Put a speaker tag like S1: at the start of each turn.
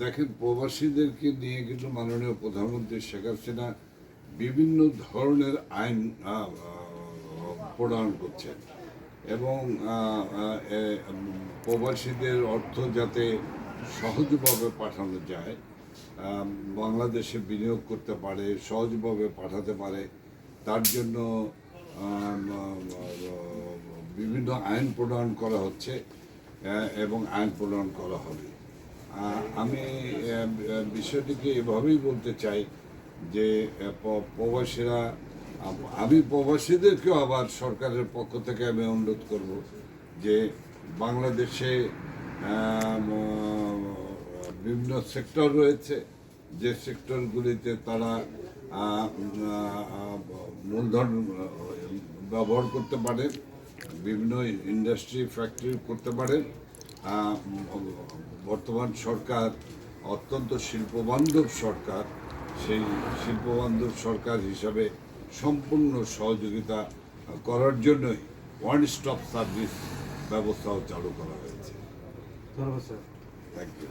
S1: দেখেন, প্রবাসীদেরকে নিয়ে কিন্তু মাননীয় প্রধানমন্ত্রী শেখ হাসিনা বিভিন্ন ধরনের আইন প্রণয়ন করছেন। এবং প্রবাসীদের অর্থ যাতে সহজভাবে পাঠানো যায় বাংলাদেশে বিনিয়োগ করতে পারে, সহজভাবে পাঠাতে পারে, তার জন্য বিভিন্ন আইন প্রণয়ন করা হচ্ছে এবং আইন প্রণয়ন করা হবে। আমি বিষয়টিকে এভাবেই বলতে চাই যে প্রবাসীরা আমি প্রবাসীদেরকেও আবার সরকারের পক্ষ থেকে আমি অনুরোধ করব যে বাংলাদেশে বিভিন্ন সেক্টর রয়েছে যে সেক্টরগুলিতে তারা মূলধন ব্যবহার করতে পারে বিভিন্ন ইন্ডাস্ট্রি ফ্যাক্টরি করতে পারে আহ, বর্তমান সরকার অত্যন্ত শিল্পবান্ধব সরকার সেই শিল্পবান্ধব সরকার হিসাবে সম্পূর্ণ সহযোগিতা করার জন্যই ওয়ান স্টপ সার্ভিস ব্যবস্থাও চালু করা হয়েছে।
S2: ধন্যবাদ স্যার।
S1: Thank you